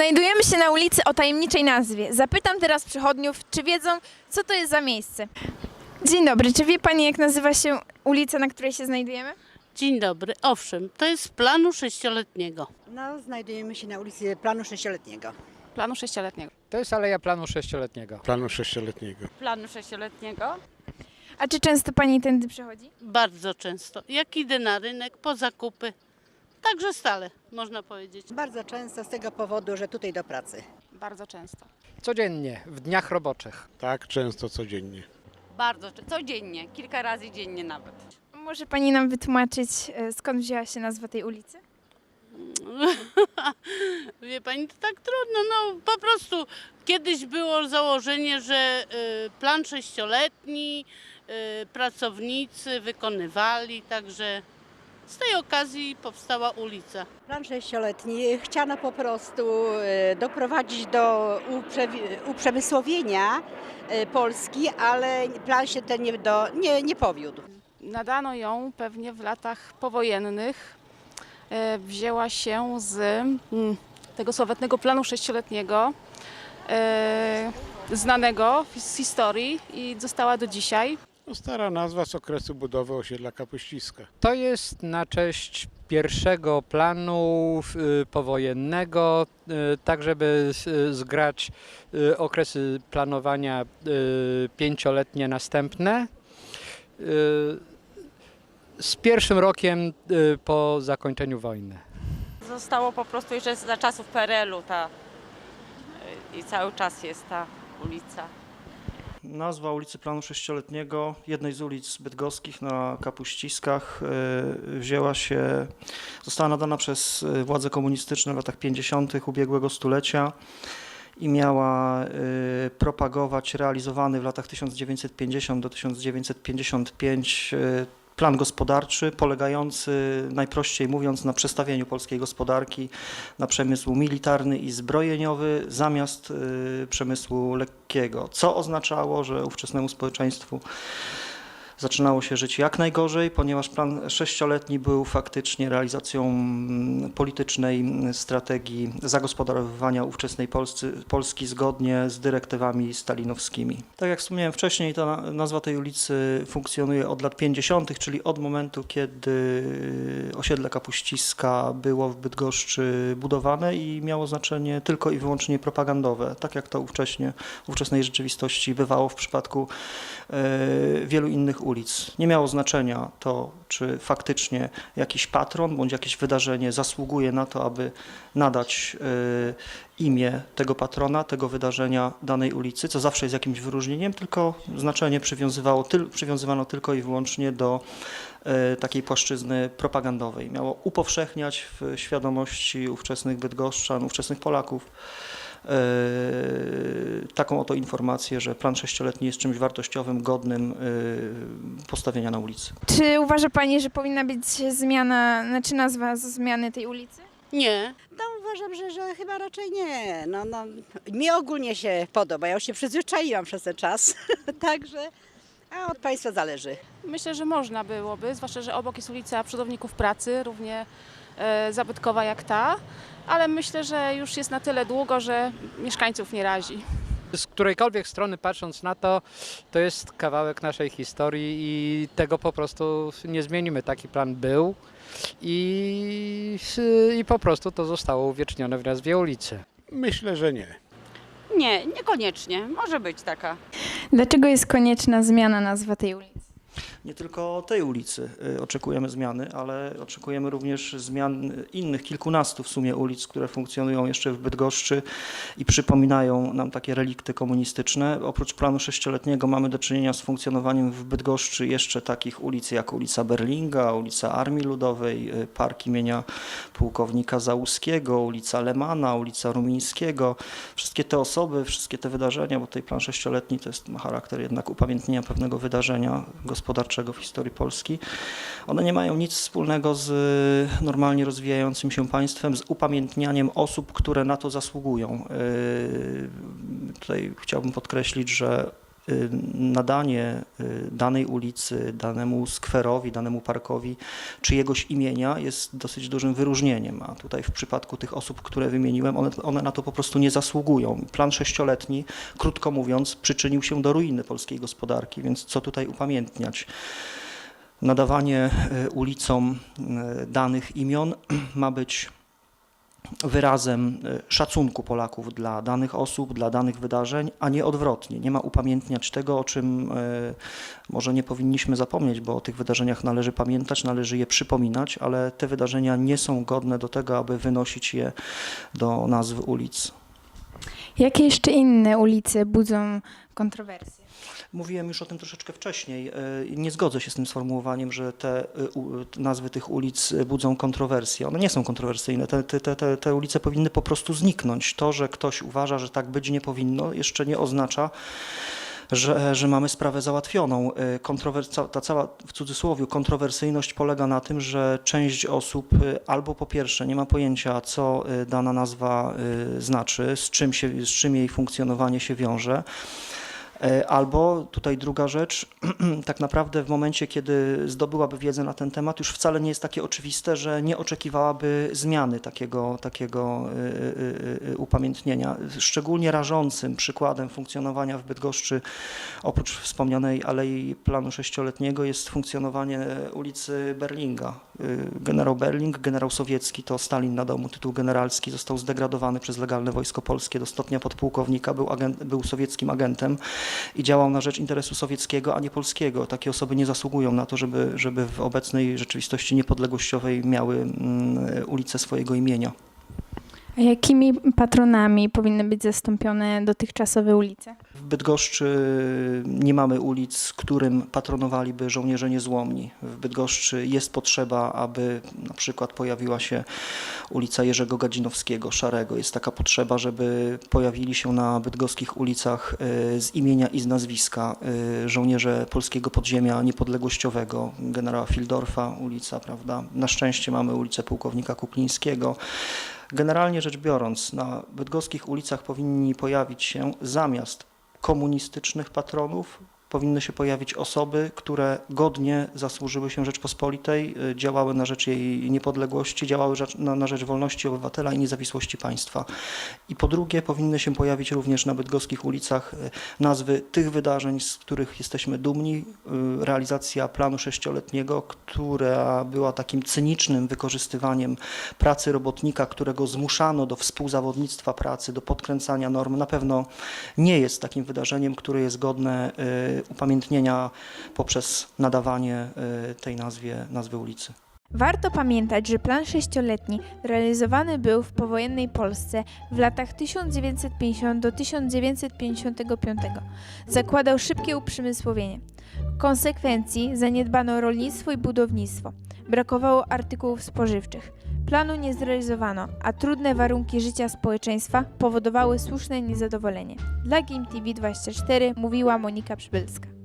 Znajdujemy się na ulicy o tajemniczej nazwie. Zapytam teraz przychodniów, czy wiedzą, co to jest za miejsce. Dzień dobry, czy wie Pani, jak nazywa się ulica, na której się znajdujemy? Dzień dobry. Owszem, to jest planu sześcioletniego. No, znajdujemy się na ulicy Planu Sześcioletniego. planu sześcioletniego. To jest aleja planu sześcioletniego. planu sześcioletniego. Planu sześcioletniego? A czy często Pani tędy przechodzi? Bardzo często. Jak idę na rynek, po zakupy. Także stale, można powiedzieć. Bardzo często z tego powodu, że tutaj do pracy. Bardzo często. Codziennie, w dniach roboczych. Tak, często codziennie. Bardzo, codziennie, kilka razy dziennie nawet. Może Pani nam wytłumaczyć, e, skąd wzięła się nazwa tej ulicy? Wie pani, to tak trudno. No po prostu kiedyś było założenie, że y, plan sześcioletni y, pracownicy wykonywali, także z tej okazji powstała ulica. Plan sześcioletni chciano po prostu e, doprowadzić do uprzemysłowienia e, Polski, ale plan się ten nie, do, nie, nie powiódł. Nadano ją pewnie w latach powojennych. E, Wzięła się z mm, tego sławetnego planu sześcioletniego, znanego z historii i została do dzisiaj. No, stara nazwa z okresu budowy osiedla Kapuściska. To jest na cześć pierwszego planu y, powojennego, y, tak żeby y, zgrać okresy planowania pięcioletnie następne. Z pierwszym rokiem po zakończeniu wojny. Zostało po prostu jeszcze za czasów PRL-u ta i cały czas jest ta ulica. Nazwa ulicy Planu Sześcioletniego, jednej z ulic bydgoskich na Kapuściskach, y, wzięła się, została nadana przez y, władze komunistyczne w latach 50. ubiegłego stulecia i miała y, propagować realizowany w latach 1950 do 1955 y, plan gospodarczy polegający, najprościej mówiąc, na przestawieniu polskiej gospodarki na przemysł militarny i zbrojeniowy zamiast y, przemysłu lekkiego, co oznaczało, że ówczesnemu społeczeństwu zaczynało się żyć jak najgorzej, ponieważ plan sześcioletni był faktycznie realizacją mm, politycznej mm, strategii zagospodarowywania ówczesnej Polscy, Polski zgodnie z dyrektywami stalinowskimi. Tak jak wspomniałem wcześniej, ta na- nazwa tej ulicy funkcjonuje od lat 50., czyli od momentu, kiedy osiedle Kapuściska było w Bydgoszczy budowane i miało znaczenie tylko i wyłącznie propagandowe, tak jak to ówcześnie, ówczesnej rzeczywistości bywało w przypadku e, wielu innych ulic. Nie miało znaczenia to, czy faktycznie jakiś patron bądź jakieś wydarzenie zasługuje na to, aby nadać e, imię tego patrona, tego wydarzenia danej ulicy, co zawsze jest jakimś wyróżnieniem, tylko znaczenie przywiązywało, przywiązywano tylko i wyłącznie do e, takiej płaszczyzny propagandowej. Miało upowszechniać w świadomości ówczesnych Bydgoszczan, ówczesnych Polaków taką oto informację, że plan sześcioletni jest czymś wartościowym, godnym e, postawienia na ulicy. Czy uważa Pani, że powinna być zmiana, znaczy nazwa zmiany tej ulicy? Nie, No uważam, że, że chyba raczej nie. No, no, mi ogólnie się podoba, ja już się przyzwyczaiłam przez ten czas, także a od Państwa zależy. Myślę, że można byłoby, zwłaszcza, że obok jest ulica Przodowników Pracy, równie e, zabytkowa jak ta, ale myślę, że już jest na tyle długo, że mieszkańców nie razi. Z którejkolwiek strony patrząc na to, to jest kawałek naszej historii i tego po prostu nie zmienimy. Taki plan był i, i po prostu to zostało uwiecznione w nazwie ulicy. Myślę, że nie. Nie, niekoniecznie, może być taka. Dlaczego jest konieczna zmiana nazwy tej ulicy? Nie tylko tej ulicy y, oczekujemy zmiany, ale oczekujemy również zmian innych, kilkunastu w sumie ulic, które funkcjonują jeszcze w Bydgoszczy i przypominają nam takie relikty komunistyczne. Oprócz planu sześcioletniego mamy do czynienia z funkcjonowaniem w Bydgoszczy jeszcze takich ulic jak ulica Berlinga, ulica Armii Ludowej, y, park imienia pułkownika Załuskiego, ulica Lemana, ulica Rumińskiego. Wszystkie te osoby, wszystkie te wydarzenia, bo tutaj plan sześcioletni to jest, ma charakter jednak upamiętnienia pewnego wydarzenia gospodarczego w historii Polski. One nie mają nic wspólnego z y, normalnie rozwijającym się państwem, z upamiętnianiem osób, które na to zasługują. Y, Tutaj chciałbym podkreślić, że nadanie y, danej ulicy, danemu skwerowi, danemu parkowi czyjegoś imienia jest dosyć dużym wyróżnieniem, a tutaj w przypadku tych osób, które wymieniłem, one, one na to po prostu nie zasługują. Plan sześcioletni, krótko mówiąc, przyczynił się do ruiny polskiej gospodarki, więc co tutaj upamiętniać? Nadawanie y, ulicom y, danych imion ma być wyrazem y, szacunku Polaków dla danych osób, dla danych wydarzeń, a nie odwrotnie. Nie ma upamiętniać tego, o czym y, może nie powinniśmy zapomnieć, bo o tych wydarzeniach należy pamiętać, należy je przypominać, ale te wydarzenia nie są godne do tego, aby wynosić je do nazw ulic. Jakie jeszcze inne ulice budzą kontrowersje? Mówiłem już o tym troszeczkę wcześniej. E, Nie zgodzę się z tym sformułowaniem, że te e, nazwy tych ulic e, budzą kontrowersje. One nie są kontrowersyjne. Te, te, te- te, ulice powinny po prostu zniknąć. To, że ktoś uważa, że tak być nie powinno, jeszcze nie oznacza, że, że mamy sprawę załatwioną. Kontrowers- ca- ta cała, w cudzysłowie, kontrowersyjność polega na tym, że część osób albo po pierwsze nie ma pojęcia, co dana nazwa znaczy, z czym, się, z czym jej funkcjonowanie się wiąże, Albo tutaj druga rzecz, tak naprawdę w momencie, kiedy zdobyłaby wiedzę na ten temat, już wcale nie jest takie oczywiste, że nie oczekiwałaby zmiany takiego, takiego y, y, y, upamiętnienia. Szczególnie rażącym przykładem funkcjonowania w Bydgoszczy, oprócz wspomnianej Alei Planu Sześcioletniego, jest funkcjonowanie ulicy Berlinga. Generał Berling, generał sowiecki, to Stalin nadał mu tytuł generalski, został zdegradowany przez legalne wojsko polskie do stopnia podpułkownika, był, agent, był sowieckim agentem i działał na rzecz interesu sowieckiego, a nie polskiego. Takie osoby nie zasługują na to, żeby, żeby w obecnej rzeczywistości niepodległościowej miały mm, ulice swojego imienia. A jakimi patronami powinny być zastąpione dotychczasowe ulice? W Bydgoszczy nie mamy ulic, którym patronowaliby żołnierze niezłomni. W Bydgoszczy jest potrzeba, aby na przykład pojawiła się ulica Jerzego Gadzinowskiego, Szarego. Jest taka potrzeba, żeby pojawili się na bydgoskich ulicach e, z imienia i z nazwiska e, żołnierze polskiego podziemia niepodległościowego, generała Fildorfa ulica, prawda. Na szczęście mamy ulicę pułkownika Kuklińskiego. Generalnie rzecz biorąc, na bydgoskich ulicach powinni pojawić się zamiast komunistycznych patronów, powinny się pojawić osoby, które godnie zasłużyły się Rzeczpospolitej, y, działały na rzecz jej niepodległości, działały na, na rzecz wolności obywatela i niezawisłości państwa. I po drugie, powinny się pojawić również na bydgoskich ulicach y, nazwy tych wydarzeń, z których jesteśmy dumni. Y, Realizacja planu sześcioletniego, która była takim cynicznym wykorzystywaniem pracy robotnika, którego zmuszano do współzawodnictwa pracy, do podkręcania norm, na pewno nie jest takim wydarzeniem, które jest godne upamiętnienia poprzez nadawanie y, tej nazwie, nazwy ulicy. Warto pamiętać, że plan sześcioletni realizowany był w powojennej Polsce w latach 1950 do 1955. Zakładał szybkie uprzemysłowienie. W konsekwencji zaniedbano rolnictwo i budownictwo. Brakowało artykułów spożywczych. Planu nie zrealizowano, a trudne warunki życia społeczeństwa powodowały słuszne niezadowolenie. Dla GIM TV 24 mówiła Monika Przybylska.